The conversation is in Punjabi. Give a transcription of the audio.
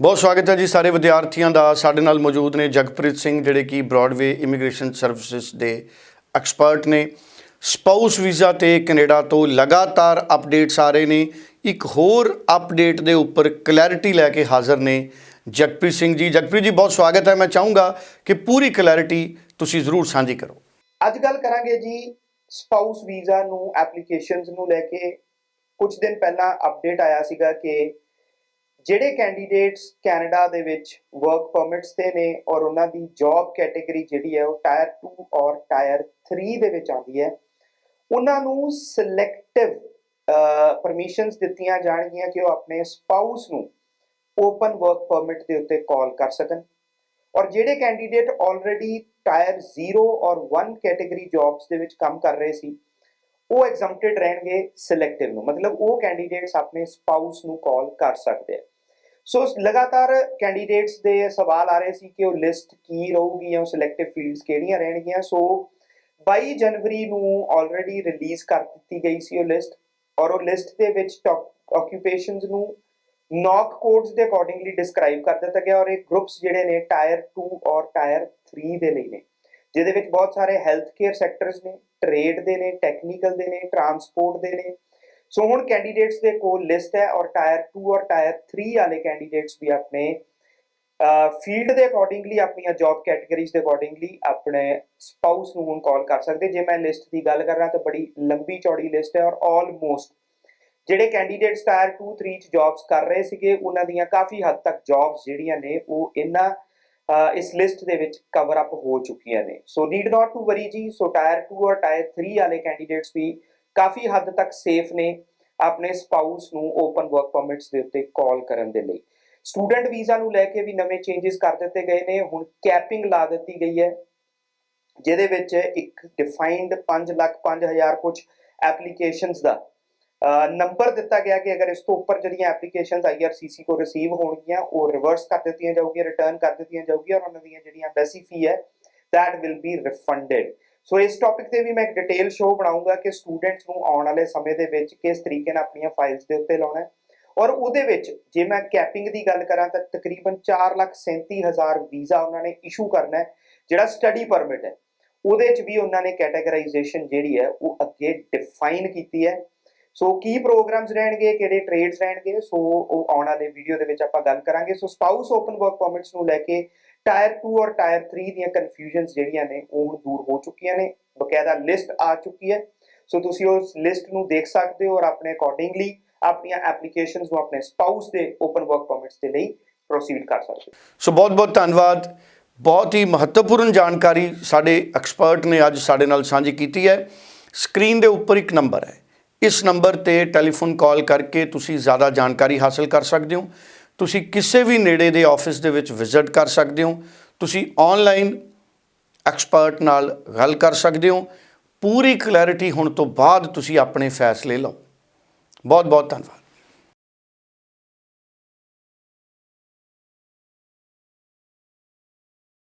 ਬਹੁਤ ਸਵਾਗਤ ਹੈ ਜੀ ਸਾਰੇ ਵਿਦਿਆਰਥੀਆਂ ਦਾ। ਸਾਡੇ ਨਾਲ ਮੌਜੂਦ ਨੇ ਜਗਪ੍ਰੀਤ ਸਿੰਘ, ਜਿਹੜੇ ਕਿ ਬ੍ਰੌਡਵੇ ਇਮੀਗ੍ਰੇਸ਼ਨ ਸਰਵਿਸਿਜ਼ ਦੇ ਐਕਸਪਰਟ ਨੇ। ਸਪਾਊਸ ਵੀਜ਼ਾ ਤੇ ਕੈਨੇਡਾ ਤੋਂ ਲਗਾਤਾਰ ਅਪਡੇਟਸ ਆ ਰਹੇ ਨੇ। ਇੱਕ ਹੋਰ ਅਪਡੇਟ ਦੇ ਉੱਪਰ ਕਲੈਰਿਟੀ ਲੈ ਕੇ ਹਾਜ਼ਰ ਨੇ ਜਗਪ੍ਰੀਤ ਸਿੰਘ ਜੀ। ਜਗਪ੍ਰੀਤ ਜੀ, ਬਹੁਤ ਸਵਾਗਤ ਹੈ। ਮੈਂ ਚਾਹੂੰਗਾ ਕਿ ਪੂਰੀ ਕਲੈਰਿਟੀ ਤੁਸੀਂ ਜ਼ਰੂਰ ਸਾਂਝੀ ਕਰੋ। ਅੱਜ ਗੱਲ ਕਰਾਂਗੇ ਜੀ ਸਪਾਊਸ ਵੀਜ਼ਾ ਨੂੰ ਐਪਲੀਕੇਸ਼ਨਸ ਨੂੰ ਲੈ ਕੇ। ਕੁਝ ਦਿਨ ਪਹਿਲਾਂ ਅਪਡੇਟ ਆਇਆ ਸੀਗਾ ਕਿ ਜਿਹੜੇ ਕੈਂਡੀਡੇਟਸ ਕੈਨੇਡਾ ਦੇ ਵਿੱਚ ਵਰਕ ਪਰਮਿਟਸ ਤੇ ਨੇ ਔਰ ਉਹਨਾਂ ਦੀ ਜੌਬ ਕੈਟਾਗਰੀ ਜਿਹੜੀ ਹੈ ਉਹ ਟਾਇਰ 2 ਔਰ ਟਾਇਰ 3 ਦੇ ਵਿੱਚ ਆਉਂਦੀ ਹੈ, ਉਹਨਾਂ ਨੂੰ ਸਿਲੈਕਟਿਵ ਪਰਮਿਸ਼ਨਸ ਦਿੱਤੀਆਂ ਜਾਣਗੀਆਂ ਕਿ ਉਹ ਆਪਣੇ ਸਪਾਊਸ ਨੂੰ ਓਪਨ ਵਰਕ ਪਰਮਿਟ ਦੇ ਉੱਤੇ ਕਾਲ ਕਰ ਸਕਣ। ਔਰ ਜਿਹੜੇ ਕੈਂਡੀਡੇਟ ਆਲਰੇਡੀ ਟਾਇਰ 0 ਔਰ 1 ਕੈਟਾਗਰੀ ਜੌਬਸ ਦੇ ਵਿੱਚ ਕੰਮ ਕਰ ਰਹੇ ਸੀ, ਉਹ ਐਗਜ਼ੈਂਪਟਡ ਰਹਿਣਗੇ ਸਿਲੈਕਟਿਵ ਨੂੰ। ਮਤਲਬ ਉਹ ਕੈਂਡੀਡੇਟਸ ਆਪਣੇ ਸਪਾਊਸ ਨੂੰ ਕਾਲ ਕਰ ਸਕਦੇ ਆ। ਸੋ ਲਗਾਤਾਰ ਕੈਂਡੀਡੇਟਸ ਦੇ ਸਵਾਲ ਆ ਰਹੇ ਸੀ ਕਿ ਉਹ ਲਿਸਟ ਕੀ ਰਹੂਗੀ ਜਾਂ ਸਿਲੈਕਟਿਵ ਫੀਲਡਸ ਕਿਹੜੀਆਂ ਰਹਿਣਗੀਆਂ? ਸੋ 22 ਜਨਵਰੀ ਨੂੰ ਆਲਰੇਡੀ ਰਿਲੀਜ਼ ਕਰ ਦਿੱਤੀ ਗਈ ਸੀ ਉਹ ਲਿਸਟ ਔਰ ਉਹ ਲਿਸਟ ਦੇ ਵਿੱਚ ਆਕਿਊਪੇਸ਼ਨਸ ਨੂੰ ਨੌਕ ਕੋਡਸ ਦੇ ਅਕੋਰਡਿੰਗਲੀ ਡਿਸਕ੍ਰਾਈਬ ਕਰ ਦਿੱਤਾ ਗਿਆ ਔਰ ਇਹ ਗਰੁੱਪਸ ਜਿਹੜੇ ਨੇ ਟਾਇਰ 2 ਔਰ ਟਾਇਰ 3 ਦੇ ਲਈ ਨੇ, ਜਿਹਦੇ ਵਿੱਚ ਬਹੁਤ ਸਾਰੇ ਹੈਲਥ ਕੇਅਰ ਸੈਕਟਰਸ ਨੇ ਟ੍ਰੇਡ ਦੇ ਨੇ ਟੈਕਨੀਕਲ ਦੇ ਨੇ ਟਰਾਂਸਪੋਰਟ ਦੇ ਨੇ ਸੋ ਹੁਣ ਕੈਂਡੀਡੇਟਸ ਦੇ ਕੋਲ ਲਿਸਟ ਹੈ ਔਰ ਟਾਇਰ 2 ਔਰ ਟਾਇਰ 3 ਵਾਲੇ ਕੈਂਡੀਡੇਟਸ ਵੀ ਆਪਣੇ ਫੀਲਡ ਦੇ ਅਕੋਰਡਿੰਗਲੀ ਆਪਣੀਆਂ ਜੌਬ ਕੈਟਾਗਰੀਜ਼ ਦੇ ਅਕੋਰਡਿੰਗਲੀ ਆਪਣੇ ਸਪਾਊਸ ਨੂੰ ਹੁਣ ਕਾਲ ਕਰ ਸਕਦੇ। ਜੇ ਮੈਂ ਲਿਸਟ ਦੀ ਗੱਲ ਕਰਾਂ ਤਾਂ ਬੜੀ ਲੰਬੀ ਚੌੜੀ ਲਿਸਟ ਹੈ ਔਰ ਆਲਮੋਸਟ ਜਿਹੜੇ ਕੈਂਡੀਡੇਟਸ ਟਾਇਰ 2 3 ਚ ਜੌਬਸ ਕਰ ਰਹੇ ਸੀਗੇ, ਉਹਨਾਂ ਦੀਆਂ ਕਾਫੀ ਹੱਦ ਤੱਕ ਜੌਬਸ ਜਿਹੜੀਆਂ ਨੇ, ਉਹ ਇਹਨਾਂ ਇਸ ਲਿਸਟ ਦੇ ਵਿੱਚ ਕਵਰ ਅਪ ਹੋ ਚੁੱਕੀਆਂ ਨੇ। ਸੋ ਨੀਡ ਨਾਟ ਟੂ ਵਰੀ ਜੀ। ਸੋ ਟਾਇਰ 2 ਔਰ ਟਾਇਰ 3 ਵਾਲੇ ਕੈਂਡੀਡੇਟਸ ਵੀ ਕਾਫੀ ਹੱਦ ਤੱਕ ਸੇਫ ਨੇ ਆਪਣੇ ਸਪਾਊਸ ਨੂੰ ਓਪਨ ਵਰਕ ਪਰਮਿਟਸ ਦੇ ਉੱਤੇ ਕਾਲ ਕਰਨ ਦੇ ਲਈ। ਸਟੂਡੈਂਟ ਵੀਜ਼ਾ ਨੂੰ ਲੈ ਕੇ ਵੀ ਨਵੇਂ ਚੇਂजेस ਕਰ ਦਿੱਤੇ ਗਏ ਨੇ। ਹੁਣ ਕੈਪਿੰਗ ਲਾ ਦਿੱਤੀ ਗਈ ਹੈ, ਜਿਹਦੇ ਵਿੱਚ ਇੱਕ ਡਿਫਾਈਨਡ 5 ਲੱਖ 5000 ਕੁਝ ਐਪਲੀਕੇਸ਼ਨਸ ਦਾ ਨੰਬਰ ਦਿੱਤਾ ਗਿਆ ਕਿ ਅਗਰ ਇਸ ਤੋਂ ਉੱਪਰ ਜਿਹੜੀਆਂ ਐਪਲੀਕੇਸ਼ਨਸ ਆਈਆਰਸੀਸੀ ਕੋ ਰਿਸੀਵ ਹੋਣਗੀਆਂ, ਉਹ ਰਿਵਰਸ ਕਰ ਦਿੱਤੀਆਂ ਜਾਊਗੀਆਂ ਰਿਟਰਨ ਕਰ ਦਿੱਤੀਆਂ ਜਾਊਗੀਆਂ, ਔਰ ਉਹਨਾਂ ਦੀਆਂ ਜਿਹੜੀਆਂ ਬੈਸੀ ਫੀ ਹੈ, that will be refunded ਸੋ ਇਸ ਟੌਪਿਕ ਤੇ ਵੀ ਮੈਂ ਇੱਕ ਡਿਟੇਲ ਸ਼ੋਅ ਬਣਾਉਂਗਾ ਕਿ ਸਟੂਡੈਂਟਸ ਨੂੰ ਆਉਣ ਵਾਲੇ ਸਮੇਂ ਦੇ ਵਿੱਚ ਕਿਸ ਤਰੀਕੇ ਨਾਲ ਆਪਣੀਆਂ ਫਾਈਲਸ ਦੇ ਉੱਤੇ ਲਾਉਣਾ ਹੈ। ਔਰ ਉਹਦੇ ਵਿੱਚ ਜੇ ਮੈਂ ਕੈਪਿੰਗ ਦੀ ਗੱਲ ਕਰਾਂ ਤਾਂ ਤਕਰੀਬਨ 437000 ਵੀਜ਼ਾ ਉਹਨਾਂ ਨੇ ਇਸ਼ੂ ਕਰਨਾ ਹੈ, ਜਿਹੜਾ ਸਟੱਡੀ ਪਰਮਿਟ ਹੈ। ਉਹਦੇ 'ਚ ਵੀ ਉਹਨਾਂ ਨੇ ਕੈਟਾਗਰਾਈਜੇਸ਼ਨ ਜਿਹੜੀ ਹੈ, ਉਹ ਅੱਗੇ ਡਿਫਾਈਨ ਕੀਤੀ ਹੈ। ਸੋ ਕੀ ਪ੍ਰੋਗਰਾਮਸ ਰਹਿਣਗੇ, ਕਿਹੜੇ ਟ੍ਰੇਡਸ ਰਹਿਣਗੇ ਸੋ ਉਹ ਆਉਣ ਵਾਲੇ ਵੀਡੀਓ ਦੇ ਵਿੱਚ ਆਪਾਂ ਗੱਲ ਕਰਾਂਗੇ। So spouse open work permits ਨੂੰ ਲੈ ਕੇ ਟਾਇਰ 2 ਔਰ ਟਾਇਰ 3 ਦੀਆਂ ਕਨਫਿਊਜ਼ਨਸ ਜਿਹੜੀਆਂ ਨੇ, ਉਹ ਹੁਣ ਦੂਰ ਹੋ ਚੁੱਕੀਆਂ ਨੇ, ਬਕਾਇਦਾ ਲਿਸਟ ਆ ਚੁੱਕੀ ਹੈ। ਸੋ ਤੁਸੀਂ ਉਸ ਲਿਸਟ ਨੂੰ ਦੇਖ ਸਕਦੇ ਹੋ ਔਰ ਆਪਣੇ ਅਕੋਰਡਿੰਗਲੀ ਆਪਣੀਆਂ ਐਪਲੀਕੇਸ਼ਨਸ ਨੂੰ ਆਪਣੇ ਸਪਾਊਸ ਦੇ ਓਪਨ ਵਰਕ ਪਰਮਿਟਸ ਦੇ ਲਈ ਪ੍ਰੋਸੀਡ ਕਰ ਸਕਦੇ ਹੋ। ਸੋ ਬਹੁਤ ਬਹੁਤ ਧੰਨਵਾਦ। ਬਹੁਤ ਹੀ ਮਹੱਤਵਪੂਰਨ ਜਾਣਕਾਰੀ ਸਾਡੇ ਐਕਸਪਰਟ ਨੇ ਅੱਜ ਸਾਡੇ ਨਾਲ ਸਾਂਝੀ ਕੀਤੀ ਹੈ। ਸਕਰੀਨ ਦੇ ਉੱਪਰ ਇੱਕ ਨੰਬਰ ਹੈ। ਇਸ ਨੰਬਰ ਤੇ ਟੈਲੀਫੋਨ ਕਾਲ ਕਰਕੇ ਤੁਸੀਂ ਜ਼ਿਆਦਾ ਜਾਣਕਾਰੀ ਹਾਸਲ ਕਰ ਸਕਦੇ ਹੋ। ਤੁਸੀਂ ਕਿਸੇ ਵੀ ਨੇੜੇ ਦੇ ਆਫਿਸ ਦੇ ਵਿੱਚ ਵਿਜ਼ਿਟ ਕਰ ਸਕਦੇ ਹੋ। ਤੁਸੀਂ ਆਨਲਾਈਨ ਐਕਸਪਰਟ ਨਾਲ ਗੱਲ ਕਰ ਸਕਦੇ ਹੋ। ਪੂਰੀ ਕਲੈਰਿਟੀ ਹੋਣ ਤੋਂ ਬਾਅਦ ਤੁਸੀਂ ਆਪਣੇ ਫੈਸਲੇ ਲਓ। ਬਹੁਤ ਬਹੁਤ ਧੰਨਵਾਦ।